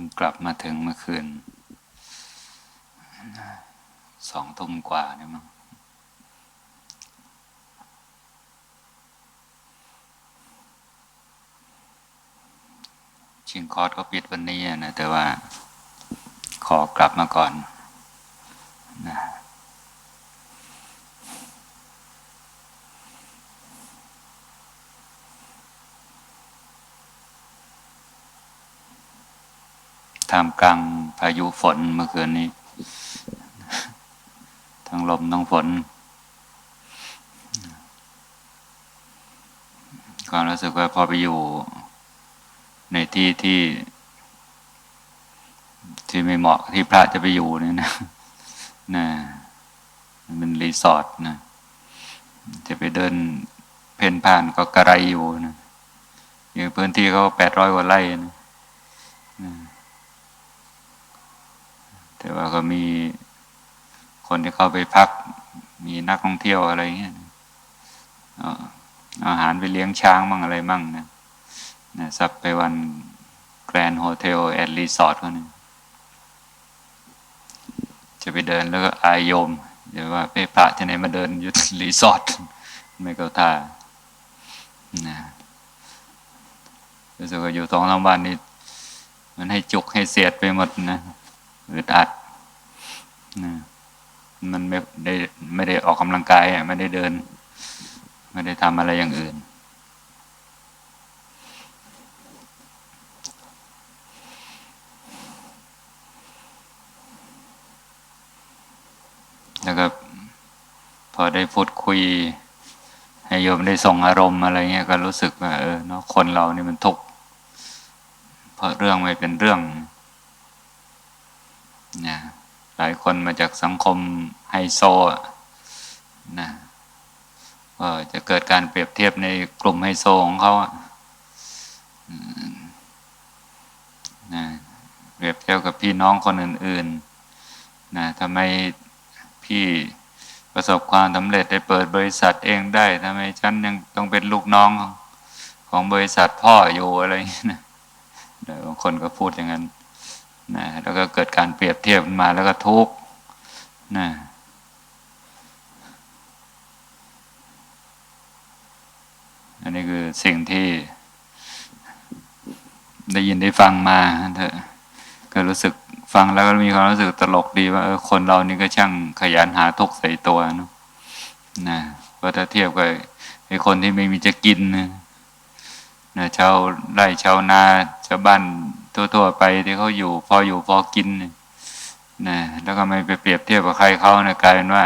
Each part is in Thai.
พิ่งกลับมาถึงเมื่อคืนสองทุ่มกว่าเนี่ยมั้งชิงคอร์สก็ปิดวันนี้นะแต่ว่า ขอกลับมาก่อนนะ ท่ามกลางพายุฝนเมื่อคืนนี้ ทั้งลมทั้งฝน ความรู้สึกว่าพอไปอยู่ ในที่ที่ ที่ไม่เหมาะที่พระจะไปอยู่เนี่ยนะนะมันเป็นรีสอร์ทนะ จะไปเดินเพ่นผ่านก็กระไรอยู่นะอย่างพื้นที่เขาแปดร้อยกว่าไร่นะนะ แต่ว่าก็มีคนที่เข้าไปพัก มีนักท่องเที่ยวอะไรเงี้ยอาหารไปเลี้ยงช้างมั่งอะไรมั่งนะนะซับไปวันแกรนด์โฮเทลแอนด์รีสอร์ทเขาเนี่ยจะไปเดินแล้วก็อายโยมเดี๋ยวว่าไปพระจะไหนมาเดินยุดรีสอร์ทไม่เข้าท่านะรู้สึกว่าอยู่สองสามวันนี้มันให้จุกให้เสียดไปหมดนะ อึดอัดนะมันไม่ได้ไม่ได้ออกกำลังกายอะไม่ได้เดิน ไม่ได้ทำอะไรอย่างอื่น แล้วก็พอได้พูดคุย ให้โยมได้ส่งอารมณ์อะไรเงี้ยก็รู้สึกว่าเออเนาะคนเรานี่มันทุกข์เพราะเรื่องไม่เป็นเรื่อง นะหลายคนมาจากสังคมไฮโซนะก็จะเกิดการเปรียบเทียบในกลุ่มไฮโซของเขาอนะเปรียบเทียบกับพี่น้องคนอื่นๆนะทำไมพี่ประสบความสำเร็จได้เปิดบริษัทเองได้ทำไมฉันยังต้องเป็นลูกน้องของบริษัทพ่ออยู่อะไรอย่างนี้นะบางคนก็พูดอย่างนั้น นะแล้วก็เกิดการเปรียบเทียบมาแล้วก็ทุกข์นะอันนี้คือสิ่งที่ ได้ยินได้ฟังมาเถอะก็รู้สึกฟังแล้วก็มีความรู้สึกตลกดีว่าคนเรานี่ก็ช่างขยันหาทุกข์ใส่ตัวเนอะนะเพราะถ้าเทียบกับไอ้คนที่ไม่มีจะกินนะนะชาวไร่ชาวนาชาวบ้าน ทั่วๆไปที่เขาอยู่ พออยู่พอกินนะแล้วก็ไม่ไปเปรียบเทียบกับใครเขานะกลายเป็นว่า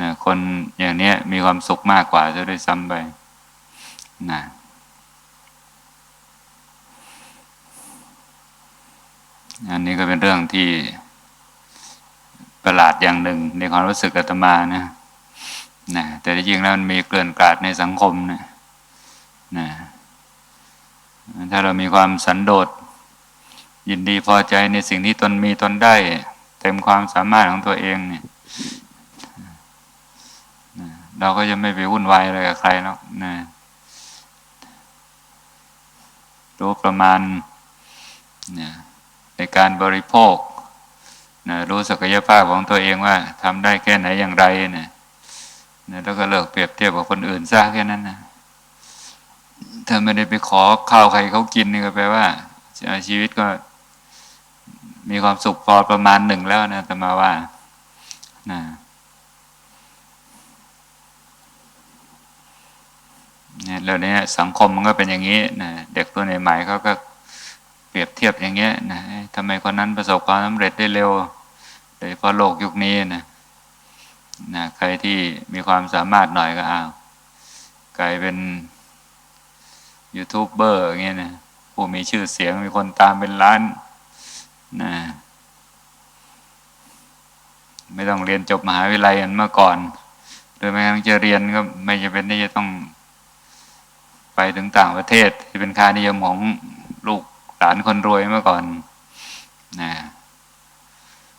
นะคนอย่างเนี้ยมีความสุขมากกว่าจะได้ซ้ำไปนะอันนี้ก็เป็นเรื่องที่ประหลาดอย่างหนึ่งในความรู้สึกอาตมานะนะแต่จริงแล้วมันมีเกลื่อนกลาดในสังคมนะนะถ้าเรามีความสันโดษ ยินดีพอใจในสิ่งที่ตนมีตนได้ เต็มความสามารถของตัวเองเนี่ยเราก็จะไม่ไปวุ่นวายอะไรกับใครแล้วนะรู้ประมาณนะในการบริโภคนะรู้ศักยภาพของตัวเองว่าทำได้แค่ไหนอย่างไรนะนะแล้วก็เลิกเปรียบเทียบกับคนอื่นซะแค่นั้นนะถ้าไม่ได้ไปขอข้าวใครเขากินนี่ก็แปลว่าชีวิตก็ มีความสุขพอประมาณหนึ่งแล้วนะแต่มาว่านะเนี่ยแล้วเนี่ยสังคมมันก็เป็นอย่างนี้นะเด็กตัวใหม่ๆเขาก็เปรียบเทียบอย่างเงี้ยนะทำไมคนนั้นประสบความสำเร็จได้เร็วโดยเพาะโลกยุคนี้นะนะใครที่มีความสามารถหน่อยก็อ้าวกลายเป็นยูทูบเบอร์อย่างเงี้ยนะผู้มีชื่อเสียงมีคนตามเป็นล้าน นะไม่ต้องเรียนจบมหาวิทยาลัยอันเมื่อก่อน โดยแม้กระทั่งจะเรียนก็ไม่จะเป็นที่จะต้องไปถึงต่างประเทศ ที่เป็นค่านิยมของลูกหลานคนรวยเมื่อก่อนนะ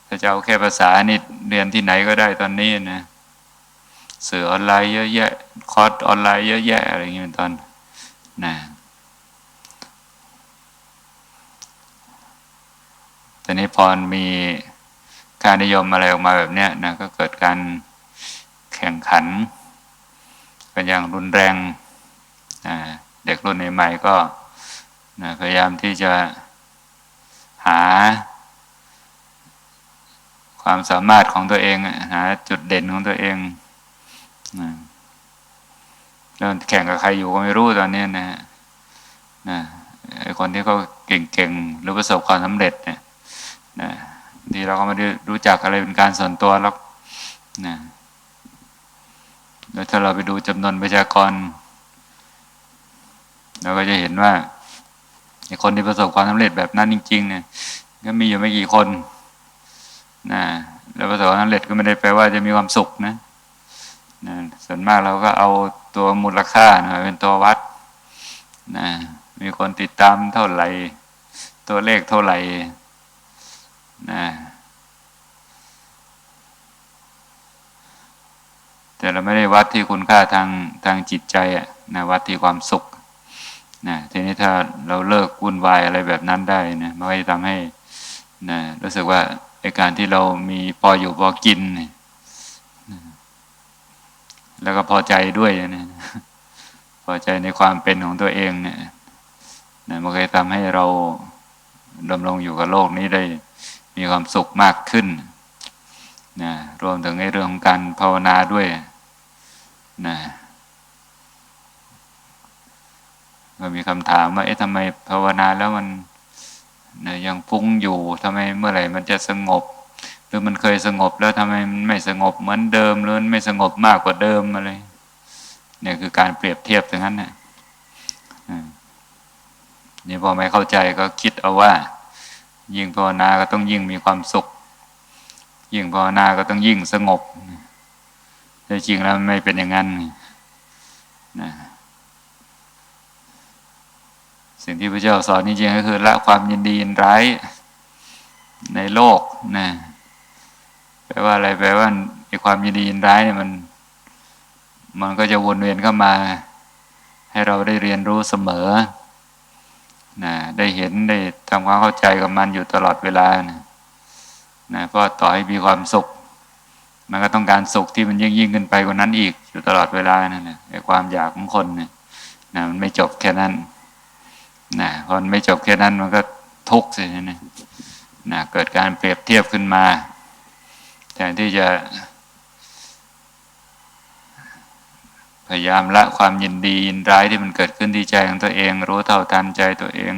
ถ้าจะเอาแค่ภาษานี่เรียนที่ไหนก็ได้ตอนนี้นะสื่อออนไลน์เยอะแยะ คอร์สออนไลน์เยอะแยะอะไรอย่างนี้ยป็นต้นนะ แต่นี้พอมีค่านิยมอะไรออกมาแบบเนี้ยนะก็เกิดการแข่งขันกันอย่างรุนแรงนะเด็กรุ่นใหม่ๆก็นะพยายามที่จะหา ความสามารถของตัวเองหาจุดเด่นของตัวเองนะแล้วแข่งกับใครอยู่ก็ไม่รู้ตอนนี้นะนะไอคนที่เขาเก่งๆ หรือประสบความสำเร็จเนี่ย นะที่เราก็ไม่ได้รู้จักอะไรเป็นการส่วนตัวหรอกนะแล้วถ้าเราไปดูจำนวนประชากร เราก็จะเห็นว่าคนที่ประสบความสำเร็จแบบนั้นจริง ๆ เนี่ย ก็มีอยู่ไม่กี่คนนะแล้วประสบความสำเร็จก็ไม่ได้แปลว่าจะมีความสุขนะนะส่วนมากเราก็เอาตัวมูลค่านะเป็นตัววัดนะมีคนติดตามเท่าไหร่ ตัวเลขเท่าไหร่ นะแต่เราไม่ได้วัดที่คุณค่าทางทางจิตใจอะนะวัดที่ความสุขนะทีนี้ถ้าเราเลิกวุ่นวายอะไรแบบนั้นได้นะมันก็จะทำให้นะรู้สึกว่าในการที่เรามีพออยู่พอกินนะแล้วก็พอใจด้วยนะพอใจในความเป็นของตัวเองเนี่ยนะมันก็จะทำให้เราดำรงอยู่กับโลกนี้ได้ มีความสุขมากขึ้นนะรวมถึงในเรื่องของการภาวนาด้วยนะก็มีคำถามว่า เอ๊ะทำไมภาวนาแล้วมันนะยังฟุ้งอยู่ทำไมเมื่อไหร่มันจะสงบ หรือมันเคยสงบแล้วทำไมมันไม่สงบเหมือนเดิมหรือมันไม่สงบมากกว่าเดิมอะไรเนี่ยคือการเปรียบเทียบอย่างนั้นนะนี่พอไม่เข้าใจก็คิดเอาว่า ยิ่งภาวนาก็ต้องยิ่งมีความสุข ยิ่งภาวนาก็ต้องยิ่งสงบแต่จริงแล้วไม่เป็นอย่างนั้นนะสิ่งที่พระเจ้าสอนจริงๆก็คือละความยินดียินร้ายในโลกนะแปลว่าอะไรแปลว่าไอ้ความยินดียินร้ายเนี่ยมัน มันก็จะวนเวียนเข้ามา ให้เราได้เรียนรู้เสมอ นะได้เห็นได้ทำความเข้าใจกับมันอยู่ตลอดเวลานะนะเพราะต่อให้มีความสุข มันก็ต้องการสุขที่มันยิ่งยิ่งขึ้นไปกว่านั้นอีกอยู่ตลอดเวลานั่นแหละไอ้ความอยากของคนเนี่ยนะมันไม่จบแค่นั้นนะพอมันไม่จบแค่นั้นมันก็ทุกข์สินะนะเกิดการเปรียบเทียบขึ้นมาแทนที่จะ พยายามละความยินดียินร้ายที่มันเกิดขึ้นที่ใจของตัวเอง รู้เท่าทันใจตัวเอง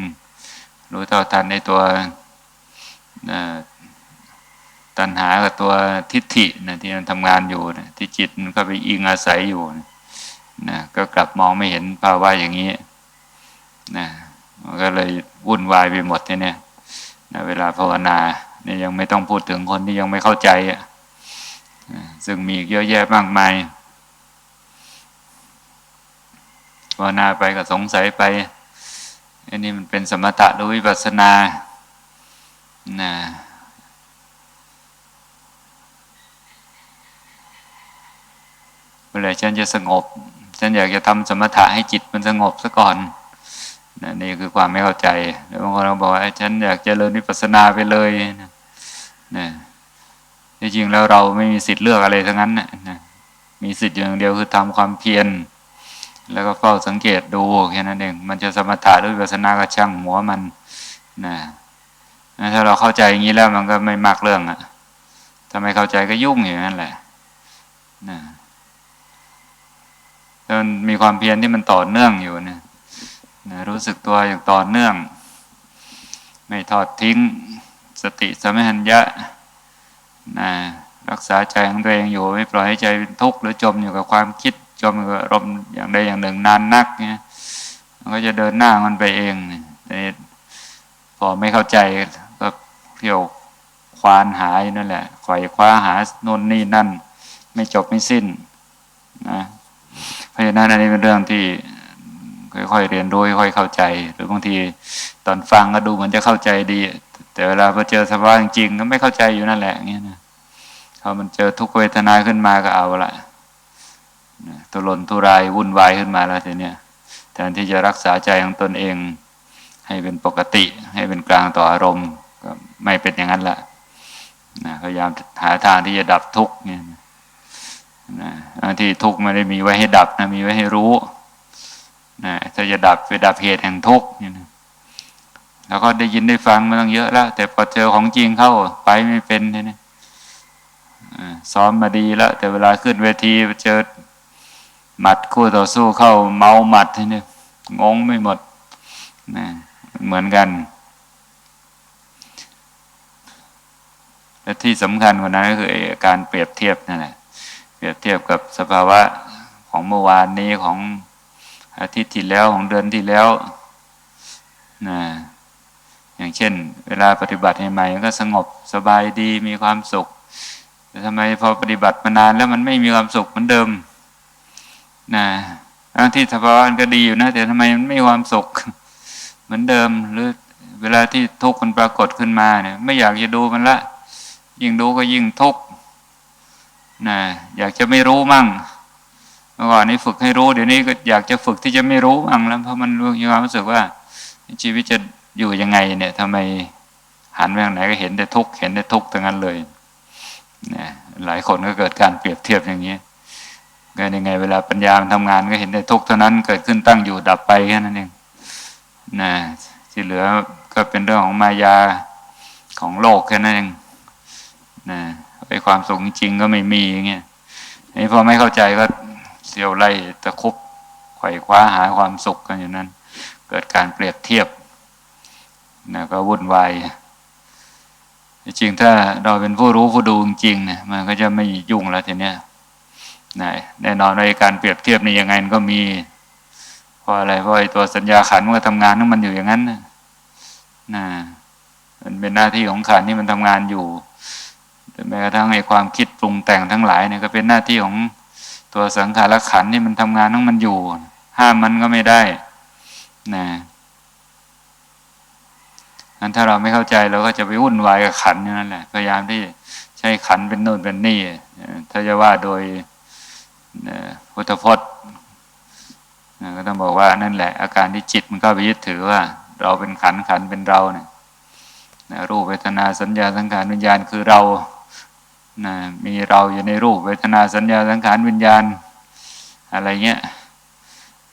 รู้เท่าทันในตัวตัณหากับตัวทิฏฐินะที่มันทำงานอยู่นะที่จิตมันก็ไปอิงอาศัยอยู่นะนะก็กลับมองไม่เห็นภาวะอย่างนี้นะมันก็เลยวุ่นวายไปหมดทีเนี้ยนะเวลาภาวนาเนี่ยยังไม่ต้องพูดถึงคนที่ยังไม่เข้าใจอะซึ่งมีเยอะแยะมากมาย ภาวนาไปก็สงสัยไปอันนี้มันเป็นสมถะหรือวิปัสสนานะเมื่อไรฉันจะสงบ ฉันอยากจะทำสมถะให้จิตมันสงบซะก่อนนะนี่คือความไม่เข้าใจแล้วบางคนก็บอกว่าฉันอยากจะเริญวิปัสสนาไปเลยนะนะจริงแล้วเราไม่มีสิทธิ์เลือกอะไรทั้งนั้นนะมีสิทธิ์อย่างเดียวคือทำความเพียร แล้วก็เฝ้าสังเกตดูแค่นั้นเอง มันจะสมถะหรือวิปัสสนาก็ช่างหัวมันนะถ้าเราเข้าใจอย่างนี้แล้วมันก็ไม่มากเรื่องอะถ้าไมเข้าใจก็ยุ่งอย่างนั้นแหละนะมันมีความเพียรที่มันต่อเนื่องอยู่นะนะรู้สึกตัวอย่างต่อเนื่อง ไม่ทอดทิ้ง สติสมัญญะนะรักษาใจของตัวเองอยู่ ไม่ปล่อยให้ใจเป็นทุกข์หรือจมอยู่กับความคิด จมอยู่กับอารมณ์อย่างใดอย่างหนึ่งนานนักเนี่ยมันก็จะเดินหน้ามันไปเองแต่พอไม่เข้าใจก็เที่ยวควานหายนั่นแหละไขว่คว้าหาโน่นนี่นั่น ไม่จบไม่สิ้นนะเพราะฉะนั้นอันนี้เป็นเรื่องที่ค่อยๆเรียนรู้ค่อยๆเข้าใจ หรือบางทีตอนฟังก็ดูเหมือนจะเข้าใจดี แต่เวลาพอเจอสภาวะจริงๆก็ไม่เข้าใจอยู่นั่นแหละเงี้ยนะพอมันเจอทุกเวทนาขึ้นมาก็เอาละ ตุรนทุรายวุ่นวายขึ้นมาแล้วทีเนี้ยแทนที่จะรักษาใจของตนเอง ให้เป็นปกติ ให้เป็นกลางต่ออารมณ์ก็ไม่เป็นอย่างนั้นละนะพยายามหาทางที่จะดับทุกข์เนี่ยนะที่ทุกข์ไม่ได้มีไว้ให้ดับนะมีไว้ให้รู้นะถ้าจะดับไปดับเหตุแห่งทุกข์เนี่ยนะแล้วก็ได้ยินได้ฟังมาตั้งเยอะแล้ว แต่พอเจอของจริงเข้าไปไม่เป็นเนี่ยซ้อมมาดีแล้ว แต่เวลาขึ้นเวทีเจอ หมัดคู่ต่อสู้เข้าเมาหมัดทีนี้งงไม่หมดนะเหมือนกัน และที่สำคัญกว่านั้นก็คือการเปรียบเทียบนั่นแหละเปรียบเทียบกับสภาวะของเมื่อวานนี้ของอาทิตย์ที่แล้วของเดือนที่แล้วนะอย่างเช่น เวลาปฏิบัติใหม่ๆก็สงบสบายดีมีความสุขแต่ทำไมพอปฏิบัติมานานแล้วมันไม่มีความสุขเหมือนเดิม นะทั้งที่สภาวะมันก็ดีอยู่นะ แต่ทำไมมันไม่ความสุขเหมือนเดิมหรือเวลาที่ทุกข์มันปรากฏขึ้นมาเนี่ย ไม่อยากจะดูมันละ ยิ่งดูก็ยิ่งทุกข์นะอยากจะไม่รู้มั่งเมื่อก่อนนี้ฝึกให้รู้เดี๋ยวนี้ก็อยากจะฝึกที่จะไม่รู้มั่งแล้วเพราะมันมีความรู้สึกว่า ชีวิตจะอยู่ยังไง เนี่ยทำไมหันไปทางไหนก็เห็นแต่ทุกข์เห็นแต่ทุกข์ทั้งนั้นเลยเนี่ยหลายคนก็เกิดการเปรียบเทียบอย่างนี้ ก็ยังไง เวลาปัญญามันทำงานก็เห็นแต่ทุกข์เท่านั้นเกิดขึ้นตั้งอยู่ดับไปแค่นั้นเองนะที่เหลือก็เป็นเรื่องของมายาของโลกแค่นั้นเองนะไปความสุขจริงก็ไม่มีอย่างเงี้ยนี่พอไม่เข้าใจก็เสียวไล่ตะคุบไขว่คว้าหาความสุขกันอยู่นั้น เกิดการเปรียบเทียบนะก็วุ่นวายจริงถ้าเราเป็นผู้รู้ผู้ดูจริงเนี่ยมันก็จะไม่ยุ่งแล้วทีเนี้ย นะแน่นอนในการเปรียบเทียบนี่ยังไงก็มีเพราะอะไรเพราะไอ้ตัวสัญญาขันมันก็ทำงานของมันอยู่อย่างนั้นนะนะมันเป็นหน้าที่ของขันที่มันทำงานอยู่แม้กระทั่งไอ้ความคิดปรุงแต่งทั้งหลายเนี่ยก็เป็นหน้าที่ของตัวสังขารขันที่มันทำงานของมันอยู่ ห้ามมันก็ไม่ได้นะงั้นถ้าเราไม่เข้าใจเราก็จะไปวุ่นวายกับขันนั่นแหละพยายามที่ใช้ขันเป็นโน่นเป็นนี่ถ้าจะว่าโดย พุทธพจน์ก็ต้องบอกว่านั่นแหละ อาการที่จิตมันก็ไปยึดถือว่า เราเป็นขันขันเป็นเราเนี่ยรูปเวทนาสัญญาสังขารวิญญาณคือเรานะมีเราอยู่ในรูปเวทนาสัญญาสังขารวิญญาณ อะไรเงี้ย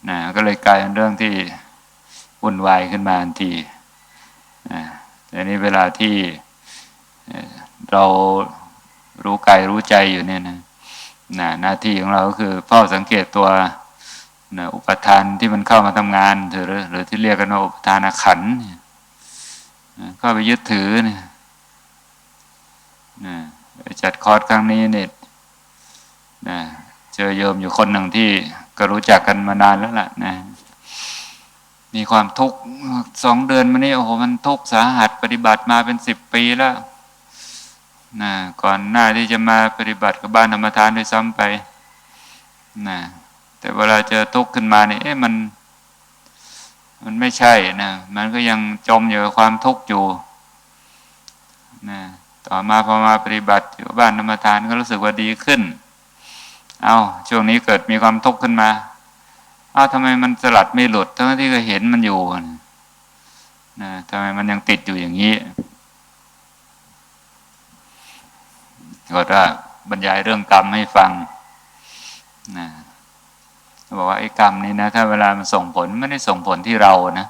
นะก็เลยกลายเป็นเรื่องที่วุ่นวายขึ้นมาทันทีนะแต่นี้เวลาที่เรารู้กายรู้ใจอยู่เนี่ยนะ นะหน้าที่ของเราก็คือเฝ้าสังเกตตัวนะอุปทานที่มันเข้ามาทำงานหรือหรือที่เรียกกันว่าอุปทานขันก็ไปยึดถือเนี่ยนะจัดคอร์สครั้งนี้เนี่ยนะเจอโยมอยู่คนหนึ่งที่ก็รู้จักกันมานานแล้วล่ะนะมีความทุกข์สองเดือนมานี้โอ้โหมันทุกข์สาหัสปฏิบัติมาเป็นสิบปีแล้ว นะก่อนหน้าที่จะมาปฏิบัติกับบ้านธรรมทานด้วยซ้ำไปนะแต่เวลาเจอทุกข์ขึ้นมาเนี่ยเอ๊ะมัน มันไม่ใช่นะมันก็ยังจมอยู่กับความทุกข์อยู่นะต่อมาพอมาปฏิบัติอยู่บ้านธรรมทานก็รู้สึกว่าดีขึ้น เอาช่วงนี้เกิดมีความทุกข์ขึ้นมาเอาทำไมมันสลัดไม่หลุดทั้งที่ก็เห็นมันอยู่นะทำไมมันยังติดอยู่อย่างนี้ ก็ว่าบรรยายเรื่องกรรมให้ฟังนะบอกว่าไอ้กรรมนี้นะถ้าเวลามันส่งผลไม่ได้ส่งผลที่เรานะ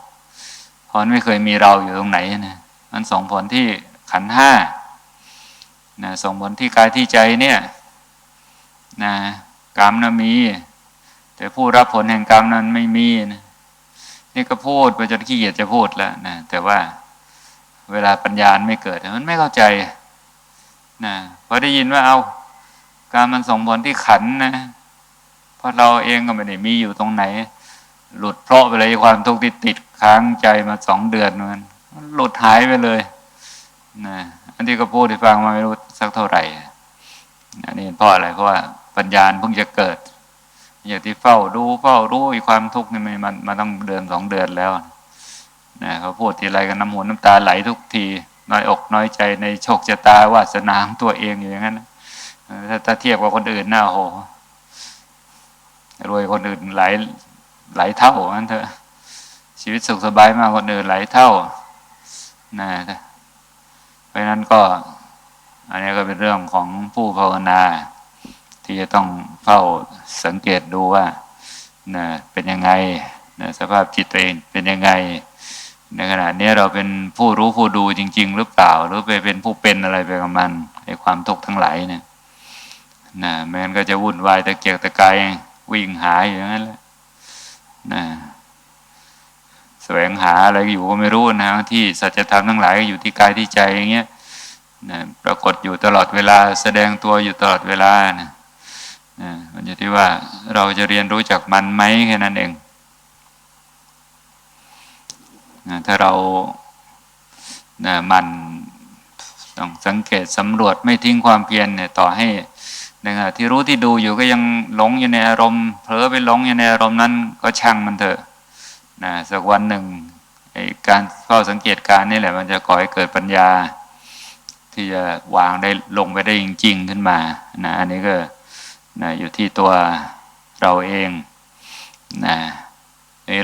เพราะไม่เคยมีเราอยู่ตรงไหนนะมันส่งผลที่ขันห้านะส่งผลที่กายที่ใจเนี่ยนะกรรมนะมี แต่ผู้รับผลแห่งกรรมนั้นไม่มีนะนี่ก็พูดไปจนขี้เกียจจะพูดแล้วนะแต่ว่าเวลาปัญญาไม่เกิด มันไม่เข้าใจ นะพอได้ยินว่าเอาการมันส่งผลที่ขันนะเพราะเราเองก็ไม่ได้มีอยู่ตรงไหน หลุดเพราะไปเลยความทุกข์ที่ติดค้างใจมาสองเดือนมันหลุดหายไปเลยนะอันที่ก็พูดให้ฟังมาไม่รู้สักเท่าไหร่อันนี้เพราะอะไรเพราะว่าปัญญาเพิ่งจะเกิด อย่างที่เฝ้าดูเฝ้ารู้ความทุกข์นี่มันมาต้องเดือนสองเดือนแล้วนะเขาพูดทีไรกันน้ำหูน้ำตาไหลทุกที น้อยอกน้อยใจในโชคชะตาวาสนาของตัวเองอยู่อย่างนั้นถ้าถ้าเทียบกับคนอื่นน่าโหรวยคนอื่นหลายหลายเท่านั้นเถอะชีวิตสุขสบายมากคนอื่นหลายเท่านะราะฉะนั้นก็ อันนี้ก็เป็นเรื่องของผู้ภาวนา ที่จะต้องเฝ้าสังเกตดูว่านะเป็นยังไงนะสภาพจิตตัวเองเป็นยังไง ในขณะนี้เราเป็นผู้รู้ผู้ดูจริง ๆ หรือเปล่า หรือไปเป็นผู้เป็นอะไรไปกับมันไอ้ความทุกข์ทั้งหลายเนี่ยนะไม่งั้นก็จะวุ่นวายตะเกียกตะกายวิ่งหาอย่างนั้นแหละนะแสวงหาอะไรอยู่ก็ไม่รู้นะที่สัจธรรมทั้งหลายอยู่ที่กายที่ใจอย่างเงี้ยนะปรากฏอยู่ตลอดเวลาแสดงตัวอยู่ตลอดเวลานะนะมันอยู่ที่ว่าเราจะเรียนรู้จากมันไหมแค่นั้นเอง นะถ้าเรานะมันต้องสังเกตสำรวจไม่ทิ้งความเพียรเนี่ยต่อให้นขณะที่รู้ที่ดูอยู่ก็ยังหลงอยู่ในอารมณ์เผลอไปหลงอยู่ในอารมณ์นั้น ก็ช่างมันเถอะนะสักวันหนึ่งไอ้การเฝ้าสังเกตการนี่แหละ มันจะก่อให้เกิดปัญญา ที่จะวางได้ลงไปได้จริง ๆ ขึ้นมานะอันนี้ก็นะอยู่ที่ตัวเราเองนะ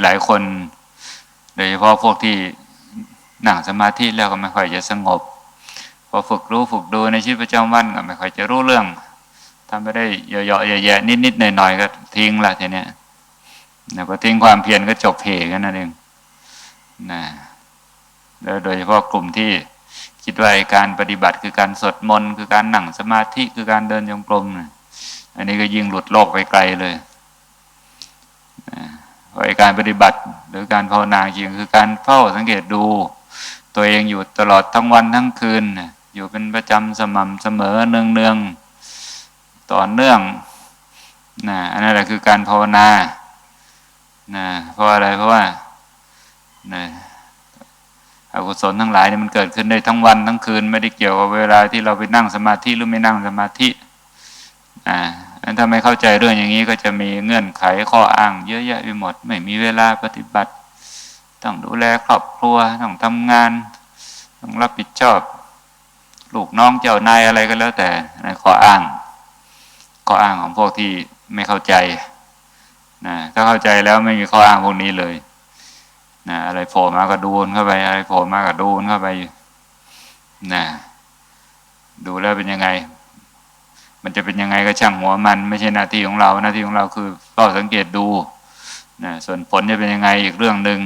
หลายคน โดยเฉพาะพวกที่นั่งสมาธิแล้วก็ไม่ค่อยจะสงบ พอฝึกรู้ฝึกดูในชีวิตประจำวันก็ไม่ค่อยจะรู้เรื่องทำไปได้เยอะๆแย่ๆนิดๆหน่อยๆก็ทิ้งละทีเนี้ยนะพอทิ้งความเพียรก็จบเพกันนั่นเองนะแล้วโดยเฉพาะกลุ่มที่คิดว่าการปฏิบัติคือการสวดมนต์คือการนั่งสมาธิคือการเดินจงกรมนะอันนี้ก็ยิ่งหลุดโลกไปไกลเลยนะ เพราะการปฏิบัติหรือการภาวนาจริงคือการเฝ้าสังเกตดู ตัวเองอยู่ตลอดทั้งวันทั้งคืน อยู่เป็นประจำสม่ำเสมอเนืองเนืองต่อเนื่องนะอันนั้นแหละคือการภาวนานะเพราะอะไรเพราะว่านะอกุศลทั้งหลายเนี่ยมันเกิดขึ้นได้ทั้งวันทั้งคืน ไม่ได้เกี่ยวกับเวลาที่เราไปนั่งสมาธิหรือไม่นั่งสมาธิอ่า ถ้าไม่เข้าใจเรื่องอย่างนี้ก็จะมีเงื่อนไขข้ออ้างเยอะแยะไปหมด ไม่มีเวลาปฏิบัติ ต้องดูแลครอบครัว ต้องทำงาน ต้องรับผิดชอบ ลูกน้องเจ้านายอะไรก็แล้วแต่ข้ออ้าง ข้ออ้างของพวกที่ไม่เข้าใจนะถ้าเข้าใจแล้วไม่มีข้ออ้างพวกนี้เลยนะอะไรโผล่มาก็ดูนเข้าไป อะไรโผล่มาก็ดูนเข้าไปนะดูแล้วเป็นยังไง มันจะเป็นยังไงก็ช่างหัวมัน ไม่ใช่หน้าที่ของเราหน้าที่ของเราคือเฝ้าสังเกตดูนะส่วนผลจะเป็นยังไงอีกเรื่องหนึ่ง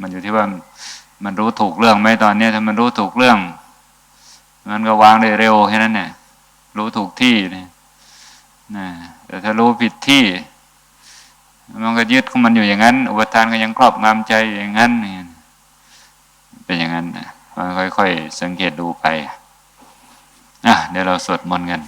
มันอยู่ที่ว่ามันรู้ถูกเรื่องไหมตอนนี้ถ้ามันรู้ถูกเรื่อง มันก็วางได้เร็วแค่นั้นเนี่ยรู้ถูกที่เนี่ยนะแต่ถ้ารู้ผิดที่ มันก็ยึดของมันอยู่อย่างนั้น อุปทานก็ยังครอบงำใจอยู่อย่างนั้น เป็นอย่างนั้นนะค่อยๆสังเกตดูไปอะเดี๋ยวเราสวดมนต์กัน